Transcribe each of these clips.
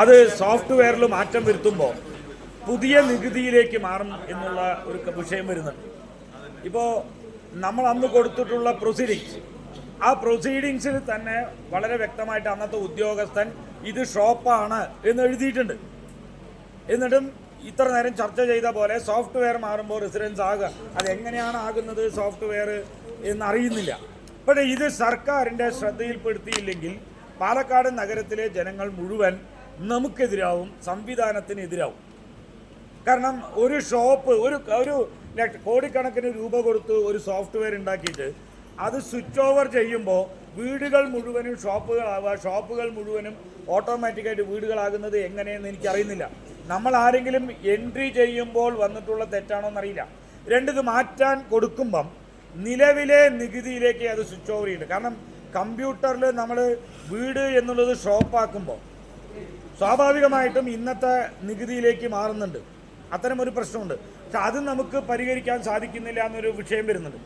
അത് സോഫ്റ്റ്വെയറിൽ മാറ്റം വരുത്തുമ്പോൾ പുതിയ നികുതിയിലേക്ക് മാറും എന്നുള്ള ഒരു വിഷയം വരുന്നുണ്ട്. ഇപ്പോൾ നമ്മൾ അന്ന് കൊടുത്തിട്ടുള്ള പ്രൊസീഡിങ്സ് ആ പ്രൊസീഡിങ്സിൽ തന്നെ വളരെ വ്യക്തമായിട്ട് അന്നത്തെ ഉദ്യോഗസ്ഥൻ ഇത് ഷോപ്പാണ് എന്ന് എഴുതിയിട്ടുണ്ട്. എന്നിട്ടും ഇത്ര നേരം ചർച്ച ചെയ്ത പോലെ സോഫ്റ്റ്വെയർ മാറുമ്പോൾ റെസിഡൻസ് ആകുക അതെങ്ങനെയാണ് ആകുന്നത് സോഫ്റ്റ്വെയർ എന്നറിയുന്നില്ല പക്ഷേ ഇത് സർക്കാരിന്റെ ശ്രദ്ധയിൽപ്പെടുത്തിയില്ലെങ്കിൽ പാലക്കാട് നഗരത്തിലെ ജനങ്ങൾ മുഴുവൻ നമുക്കെതിരാവും സംവിധാനത്തിന് എതിരാവും കാരണം ഒരു ഷോപ്പ് ഒരു ഒരു കോടിക്കണക്കിന് രൂപ കൊടുത്ത് ഒരു സോഫ്റ്റ്വെയർ ഉണ്ടാക്കിയിട്ട് അത് സ്വിച്ച് ഓവർ ചെയ്യുമ്പോൾ വീടുകൾ മുഴുവനും ഷോപ്പുകളാവുക ഷോപ്പുകൾ മുഴുവനും ഓട്ടോമാറ്റിക്കായിട്ട് വീടുകളാകുന്നത് എങ്ങനെയെന്ന് എനിക്കറിയുന്നില്ല. നമ്മൾ ആരെങ്കിലും എൻട്രി ചെയ്യുമ്പോൾ വന്നിട്ടുള്ള തെറ്റാണോ എന്നറിയില്ല. രണ്ടിത് മാറ്റാൻ കൊടുക്കുമ്പം നിലവിലെ നികുതിയിലേക്ക് അത് സ്വിച്ച് ഓവർ ചെയ്യുന്നുണ്ട്. കാരണം കമ്പ്യൂട്ടറിൽ നമ്മൾ വീട് എന്നുള്ളത് ഷോപ്പാക്കുമ്പോൾ സ്വാഭാവികമായിട്ടും ഇന്നത്തെ നികുതിയിലേക്ക് മാറുന്നുണ്ട്. അത്തരം ഒരു പ്രശ്നമുണ്ട്. പക്ഷെ അത് നമുക്ക് പരിഹരിക്കാൻ സാധിക്കുന്നില്ല എന്നൊരു വിഷയം വരുന്നുണ്ട്.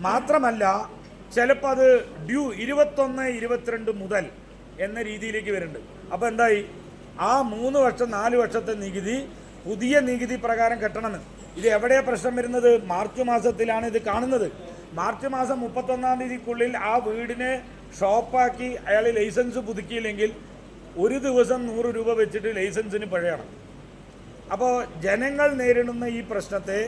മാത്രമല്ല ചിലപ്പോൾ അത് ഡ്യൂ ഇരുപത്തൊന്ന് ഇരുപത്തിരണ്ട് മുതൽ എന്ന രീതിയിലേക്ക് വരുന്നുണ്ട്. അപ്പോൾ എന്തായി? ആ മൂന്ന് വർഷം നാല് വർഷത്തെ നികുതി പുതിയ നികുതി പ്രകാരം കെട്ടണമെന്ന്. ഇത് എവിടെയാണ് പ്രശ്നം വരുന്നത്? മാർച്ച് മാസത്തിലാണ് ഇത് കാണുന്നത്. മാർച്ച് മാസം മുപ്പത്തൊന്നാം തീയതിക്കുള്ളിൽ ആ വീടിനെ ഷോപ്പാക്കി അയാൾ ലൈസൻസ് പുതുക്കിയില്ലെങ്കിൽ ഒരു ദിവസം നൂറ് രൂപ വെച്ചിട്ട് ലൈസൻസിന് പഴയണം. അപ്പോൾ ജനങ്ങൾ നേരിടുന്ന ഈ പ്രശ്നത്തെ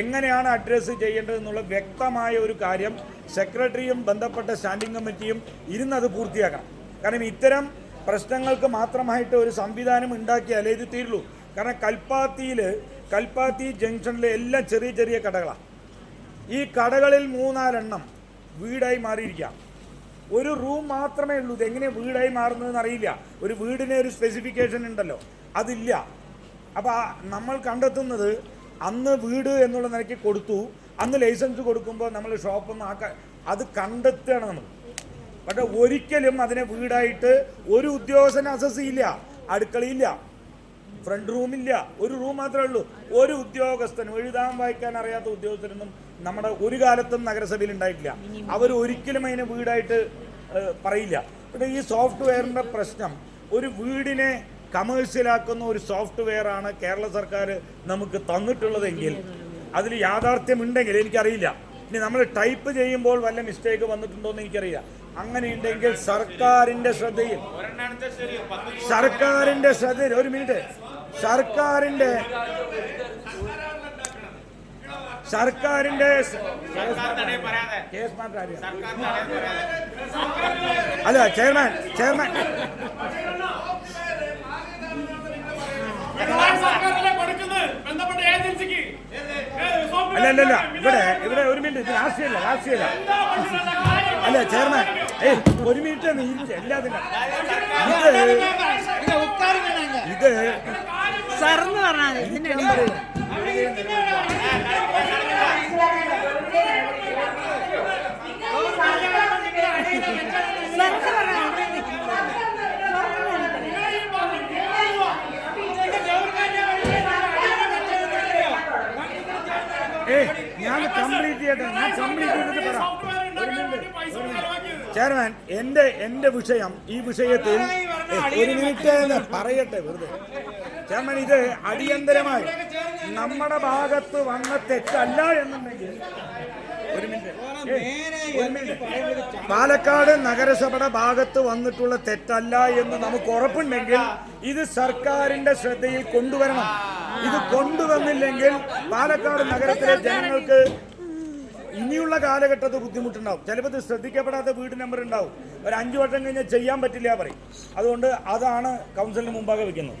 എങ്ങനെയാണ് അഡ്രസ്സ് ചെയ്യേണ്ടതെന്നുള്ള വ്യക്തമായ ഒരു കാര്യം സെക്രട്ടറിയും ബന്ധപ്പെട്ട സ്റ്റാൻഡിംഗ് കമ്മിറ്റിയും ഇരുന്നത് പൂർത്തിയാക്കണം. കാരണം ഇത്തരം പ്രശ്നങ്ങൾക്ക് മാത്രമായിട്ട് ഒരു സംവിധാനം ഉണ്ടാക്കിയാലേ ഇത് തീരുള്ളൂ. കാരണം കൽപ്പാത്തിയിൽ കൽപ്പാത്തി ജംഗ്ഷനിലെ എല്ലാം ചെറിയ ചെറിയ കടകളാണ് ഈ കടകളിൽ മൂന്നാലെണ്ണം വീടായി മാറിയിരിക്കാം. ഒരു റൂം മാത്രമേ ഉള്ളൂ. ഇത് എങ്ങനെ വീടായി മാറുന്നതെന്ന് അറിയില്ല. ഒരു വീടിന് ഒരു സ്പെസിഫിക്കേഷൻ ഉണ്ടല്ലോ. അതില്ല. അപ്പോൾ നമ്മൾ കണ്ടെത്തുന്നത് അന്ന് വീട് എന്നുള്ള നിലയ്ക്ക് കൊടുത്തു. അന്ന് ലൈസൻസ് കൊടുക്കുമ്പോൾ നമ്മൾ ഷോപ്പൊന്നും ആക്കാൻ അത് കണ്ടെത്തുകയാണ് നമ്മൾ. പക്ഷെ ഒരിക്കലും അതിനെ വീടായിട്ട് ഒരു ഉദ്യോഗസ്ഥന് അസസ് ചെയ്യില്ല. അടുക്കളയില്ല. ഫ്രണ്ട് റൂമില്ല. ഒരു റൂം മാത്രമേ ഉള്ളൂ. ഒരു ഉദ്യോഗസ്ഥനും എഴുതാൻ വായിക്കാൻ അറിയാത്ത ഉദ്യോഗസ്ഥരൊന്നും നമ്മുടെ ഒരു കാലത്തും നഗരസഭയിൽ ഉണ്ടായിട്ടില്ല. അവർ ഒരിക്കലും അതിനെ വീടായിട്ട് പറയില്ല. പിന്നെ ഈ സോഫ്റ്റ്വെയറിന്റെ പ്രശ്നം ഒരു വീടിനെ കമേഴ്സ്യലാക്കുന്ന ഒരു സോഫ്റ്റ്വെയർ ആണ് കേരള സർക്കാർ നമുക്ക് തന്നിട്ടുള്ളതെങ്കിൽ അതിൽ യാഥാർത്ഥ്യമുണ്ടെങ്കിൽ എനിക്കറിയില്ല. ഇനി നമ്മൾ ടൈപ്പ് ചെയ്യുമ്പോൾ വല്ല മിസ്റ്റേക്ക് വന്നിട്ടുണ്ടോ എന്ന് എനിക്കറിയില്ല. അങ്ങനെയുണ്ടെങ്കിൽ സർക്കാരിന്റെ ശ്രദ്ധയിൽ സർക്കാരിന്റെ ശ്രദ്ധയിൽ ഒരു മിനിറ്റ്. സർക്കാരിന്റെ സർക്കാരിന്റെ കേസ് അല്ല ചെയർമാൻ ചെയർമാൻ. അല്ല അല്ല അല്ല. ഇവിടെ ഇവിടെ ഒരു മിനിറ്റ്. ഇത് രാഷ്ട്രീയല്ല രാഷ്ട്രീയല്ല. അല്ല ചെയർമാൻ. ഏയ് ഒരു മിനിറ്റ് എല്ലാത്തിനും. ഇത് ഇത് സാറെന്ന് പറഞ്ഞാൽ ഇതിന്റെ ഞാൻ കംപ്ലീറ്റ് ചെയ്യട്ടെ. ഞാൻ കംപ്ലീറ്റ് ചെയ്തിട്ട് പറ. ഒരു മിനിറ്റ് ഒരു മിനിറ്റ് ചെയർമാൻ എന്റെ എന്റെ വിഷയം ഈ വിഷയത്തിൽ ഒരു മിനിറ്റ് എന്ന് പറയട്ടെ വെറുതെ. ചെയർമാൻ ഇത് അടിയന്തരമായി നമ്മുടെ ഭാഗത്ത് വന്ന തെറ്റല്ല എന്നുണ്ടെങ്കിൽ ഒരു മിനിറ്റ്. പാലക്കാട് നഗരസഭയുടെ ഭാഗത്ത് വന്നിട്ടുള്ള തെറ്റല്ല എന്ന് നമുക്ക് ഉറപ്പുണ്ടെങ്കിൽ ഇത് സർക്കാരിന്റെ ശ്രദ്ധയിൽ കൊണ്ടുവരണം. ഇത് കൊണ്ടുവന്നില്ലെങ്കിൽ പാലക്കാട് നഗരത്തിലെ ജനങ്ങൾക്ക് ഇനിയുള്ള കാലഘട്ടത്തിൽ ബുദ്ധിമുട്ടുണ്ടാവും. ചിലപ്പോൾ ഇത് ശ്രദ്ധിക്കപ്പെടാത്ത വീട് നമ്പർ ഉണ്ടാവും. ഒരു അഞ്ചു വർഷം കഴിഞ്ഞാൽ ചെയ്യാൻ പറ്റില്ല പറയും. അതുകൊണ്ട് അതാണ് കൗൺസിലിന് മുമ്പാകെ വെക്കുന്നത്.